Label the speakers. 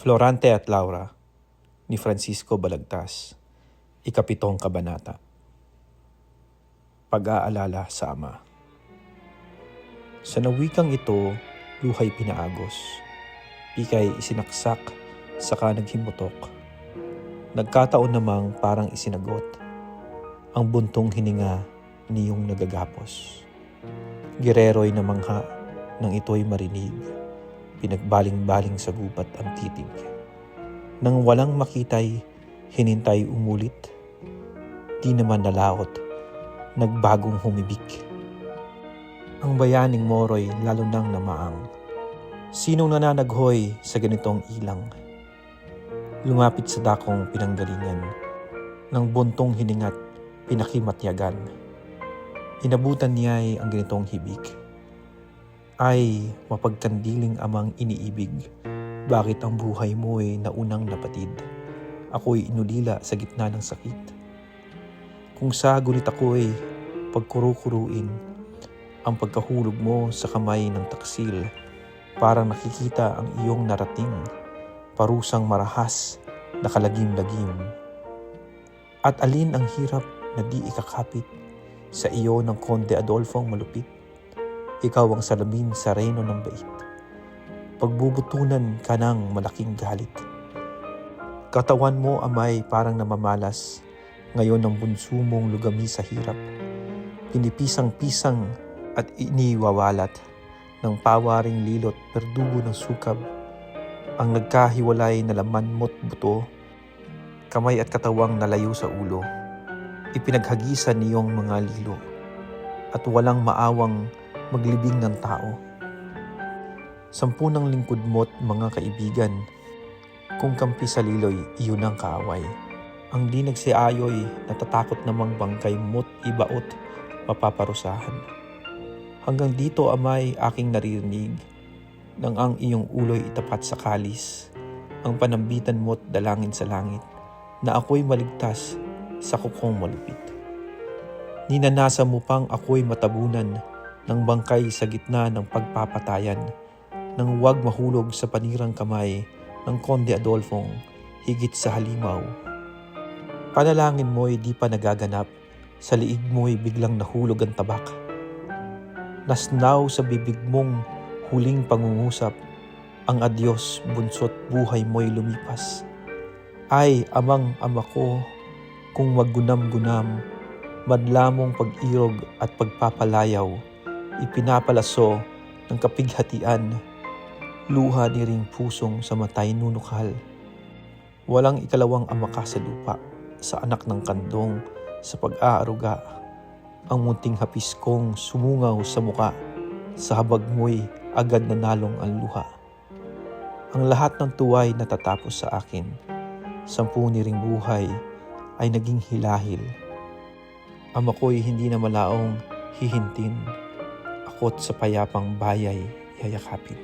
Speaker 1: Florante at Laura ni Francisco Balagtas, Ikapitong Kabanata. Pag-aalala sa Ama Sa nawikang ito, luhay pinaagos, pikay isinaksak, saka naghimutok. Nagkataon namang parang isinagot, ang buntong hininga niyong nagagapos. Girero'y namangha nang ito'y marinig, pinagbaling-baling sa gubat ang titig. Nang walang makitay, hinintay umulit, di naman nalaot, nagbagong humibik. Ang bayaning moro'y lalo nang namaang. Sinong nananaghoy sa ganitong ilang? Lumapit sa dakong pinanggalingan, ng buntong hiningat pinakimatyagan. Inabutan niya'y ang ganitong hibik. Ay, mapagkandiling amang iniibig, bakit ang buhay mo'y naunang napatid? Ako'y inulila sa gitna ng sakit. Kung sa gunit ako'y pagkuru-kuruin, ang pagkahulog mo sa kamay ng taksil, parang nakikita ang iyong narating, parusang marahas, nakalagim-lagim. At alin ang hirap na di ikakapit sa iyo ng Konde Adolfo ang malupit? Ikaw ang salamin sa reyno ng bait. Pagbubutunan ka ng malaking galit. Katawan mo amay parang namamalas, ngayon ang bunso mong lugami sa hirap. Pinipisang-pisang at iniwawalat ng pawaring lilot perdugo ng sukab. Ang nagkahiwalay na laman mo't buto, kamay at katawang nalayo sa ulo. Ipinaghagisan niyong mga lilo at walang maawang maglibing ng tao. Sampu ng lingkod mo't mga kaibigan, kung kampi sa liloy, iyon ang kaaway. Ang di nagsiayoy, natatakot namang bangkay mo't ibaot, mapaparusahan. Hanggang dito amay aking naririnig, nang ang iyong ulo'y itapat sa kalis, ang panambitan mo't dalangin sa langit, na ako'y maligtas sa kukong malupit. Ninanasa mo pang ako'y matabunan ng bangkay sa gitna ng pagpapatayan, nang huwag mahulog sa panirang kamay ng Konde Adolfong higit sa halimaw. Panalangin mo'y di pa nagaganap, sa liig mo'y biglang nahulog ang tabak. Nasnaw sa bibig mong huling pangungusap, ang adyos bunso't buhay mo'y lumipas. Ay, amang ama ko, kung maggunam-gunam, madlamong pag-irog at pagpapalayaw, ipinapalaso ng kapighatian, luha ni ring pusong sa matay nunukal. Walang ikalawang ama ka sa lupa, sa anak ng kandong, sa pag-aaruga. Ang munting hapis kong sumungaw sa muka, sa habag mo'y agad nanalong ang luha. Ang lahat ng tuway natatapos sa akin, sampu ni ring buhay ay naging hilahil. Ama ko'y hindi na malaong hihintin, ako't sa payapang bayay yayakapin.